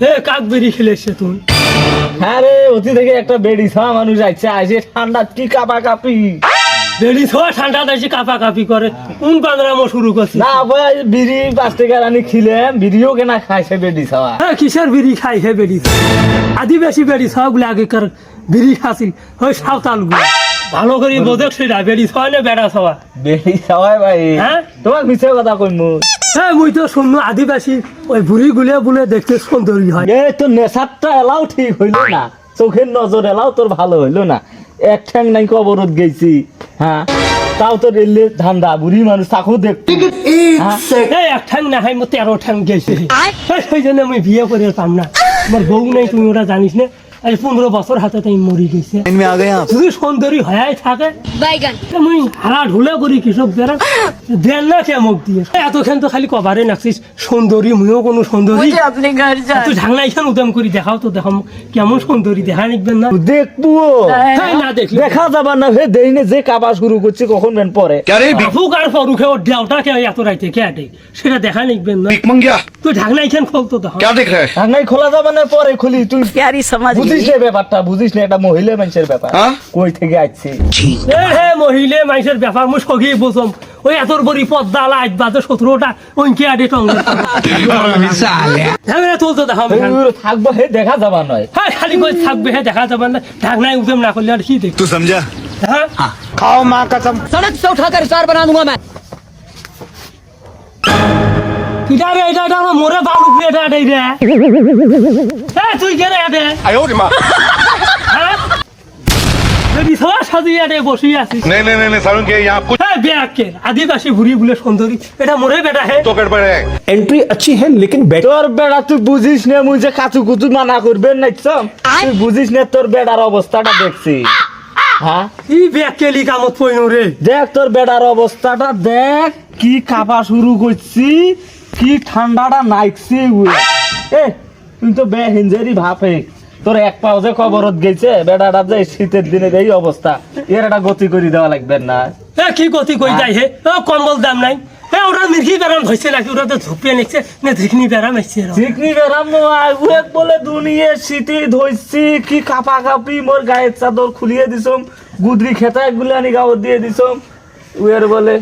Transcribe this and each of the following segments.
কাক বেরি তুই? হ্যাঁ রে অতি থেকে একটা বেড়ি খাওয়া মানুষ আইছে আসে ঠান্ডা কি কাপা কাপি বেরি ছোয়া ঠান্ডা দেশে কাপা কাপি করে। কোন পান্দ্রামো শুরু করছে? না ভাই বিড়ি পাঁচ টাকা রানি খিলেম বিড়িও কেনা খাইছে বেড়ি খাওয়া হ্যাঁ কিসের বিড়ি খাই হে বেড়ি আদিবাসী বেড়ি আগেকার বিড়ি খাসিল ওই সাঁওতালগুলো ভালো করে বোধক সেটা বেড়ি না বেড়া খাওয়া বেড়ি খাওয়াই ভাই। হ্যাঁ? তোমার মিছে কথা কইমু হ্যাঁ মুই তো শুনলো আদিবাসী ওই বুড়ি গুলে বলে দেখতে সুন্দরী হয়। এ তোর নেশারটা এলাও ঠিক হইল না। চোখের নজর এলাও তোর ভালো হইল না। এক ঠ্যাং নাই কবরত গেছি হ্যাঁ? তাও তো রেলে ধান্দা বুড়ি মানুষ তাকেও দেখতো হ্যাঁ? এক ঠ্যাং না হয় মো তেরো ঠ্যাং গেছে। এই, সেই জন্য আমি বিয়ে করে পাম না। আমার বউ নাই তুমি ওটা জানিস না। এই পনেরো বছর হাতে তাই মরি গেছে। শুধু সুন্দরী হয়ে থাকে মুই হারা ঢুলে করি কৃষকদের। দেন না কে দিয়ে। এতক্ষণ তো খালি কবারে নাকছিস সুন্দরী মুইও কোনো সুন্দরী। তুই ঝাংলা এখান উদম করি দেখাও তো দেখাম কেমন সুন্দরী দেখা নিকবেন না। দেখব। না দেখলি? দেখা যাবার না হে দেরি যে কাবা শুরু করছে কখন বেন পরে। ফুক আর ফরুখে ওর দেওটা কে এত রাইতে কে সেটা দেখা নিকবেন না। তুই ঢাকনা এখান খোল তো দেখা ঢাকনাই খোলা যাবার না পরে খুলি তুই প্যারি সমাজ বুঝিস না ব্যাপারটা বুঝিস না এটা মহিলা মানুষের ব্যাপার হ্যাঁ? কই থেকে আসছে এ হে মহিলে মানুষের ব্যাপার মুই সগিয়ে বসম ওই এতর বড়ি পদ্মা লাইট বাজে সতেরোটা ওইকে আটে টঙ্গে হ্যাঁ তুলতে দেখা এই থাকবো হে দেখা যাবার নয় হ্যাঁ খালি করে থাকবে হ্যাঁ দেখা যাবে না ঢাকনায় উদম না করলে আর কি দেখ तू समझा হ্যাঁ खाओ माँ कसम सड़क से उठाकर चार बना दूंगा मैं এটা রে এটা এটা আমার মোরে বালু এটা আটে রে হ্যাঁ তুই কেন আটে आयो रे माँ হ্যাঁ যদি সবার সাজিয়ে আটে বসে আছিস नहीं नहीं नहीं नहीं सारुण के यहाँ कुछ হ্যাঁ ব্যাগকে আদিবাসী ভুরি বলে সুন্দরী এটা মোরে বেটা হে तो गड़बड़ है एंट्री अच्छी है लेकिन बैक তোর বেড়া তুই বুঝিস না মুই যে কাচু কুচু মানা করবেন নাইছম তুই বুঝিস না তোর বেড়ার অবস্থাটা দেখছি হ্যাঁ ই ব্যাগকে লি কামত পইনু রে দেখ তোর বেড়ার অবস্থাটা দেখ কি কাপা শুরু করছি কি ঠান্ডাটা নাইকছি উই। এ তুই তো বে হিঞ্জেরি ভাপে তোর এক পাও যে কবরত গেছে বেড়াটা যে শীতের দিনে এই অবস্থা এর একটা গতি করে দেওয়া লাগবে না। এ কি গতি কই যাই হে? ও কম্বল দাম নাই। এ ওরা মির্কি বেরাম হয়েছে নাকি? ওরা তো ঝুপিয়ে নিচ্ছে। না ধিকনি বলে দুনিয়ে শীতি ধইছি কি কাপা কাপি মোর গায়ের চাদর খুলিয়ে দিছম গুদরি খেতা গুলো আনি গাও দিয়ে দিছম। উয়ের বলে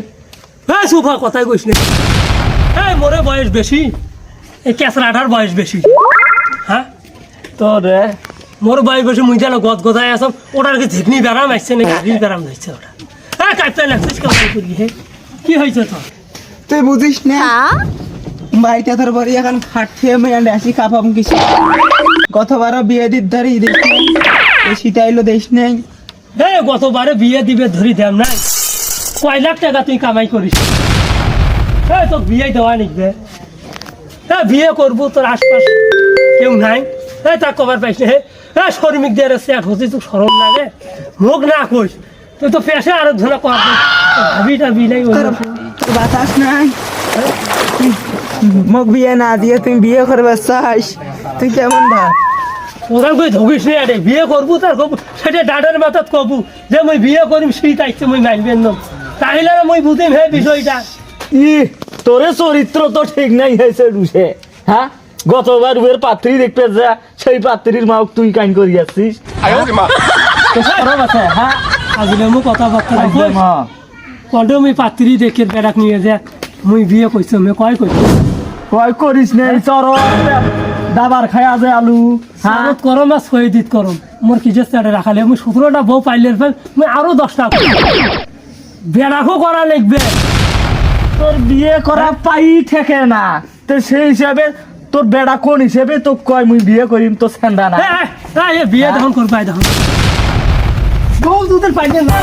হ্যাঁ সুফা কথাই কইস না। এই মোরে বয়স বেশি। এই কেসরাটার বয়স বেশি। হ্যাঁ তোর রে মোর বয়স বেশি মুই যেন গদ গদায় আসাম ওটার কি ঝিকনি বেরাম আসছে না গাড়ির বেরাম আসছে ওটা। হ্যাঁ কাটতে লাগছিস কেমন করি হে? কি হয়েছে তোর? তুই বুঝিস না? বাড়িটা তোর বাড়ি এখন খাটছে আমি আর আসি কাপাম কিছু। গতবার বিয়ে দিত ধরি দেখ সেটা এলো দেশ নেই। হে গতবারে বিয়ে দিবে ধরি দেম নাই। কয় লাখ টাকা তুই কামাই করিস? হ্যাঁ তোর বিয়ে দেওয়া নিকবে হ্যাঁ বিয়ে করব তোর আশপাশ কেউ নাই? হ্যাঁ তা কবার পাইস না হ্যাঁ শ্রমিক দিয়ে সেট হচ্ছে তোর সরম লাগে। মুখ না কইস তুই তো পেশে আরাধনা কর ভাবি টাবি নাই বাতাস নাই। মোক বিয়ে না দিয়ে তুই বিয়ে করবে চাস তুই কেমন ভাব? ওরা কই ধুকিস নি আরে বিয়ে করব তার কবু সেটা ডাডের মাথাত কবু যে মই বিয়ে করিম সেই তাইছে মই মানবেন না। আর মই বুঝিম হে বিষয়টা। ই তোরে চরিত্র তো ঠিক নাই হয়েছে রুষে হ্যাঁ গতবার উয়ের পাত্রী দেখতে যা সেই পাত্রীর মা তুই কাইন করি আছিস কথা দেখে বেড়াক নিয়ে বিয়ে কয় কয় রাখালে সতেরোটা বউ পাইলে আরও দশটা বেড়াকও করা লাগবে। তোর বিয়ে করা পাই ঠেকে না। তো সেই হিসাবে তোর বেড়া কোন হিসেবে তো কয় মুই বিয়ে করিম তো সেন্দা না। বিয়ে তখন করবাই তখন বউ দুধের পাইলে না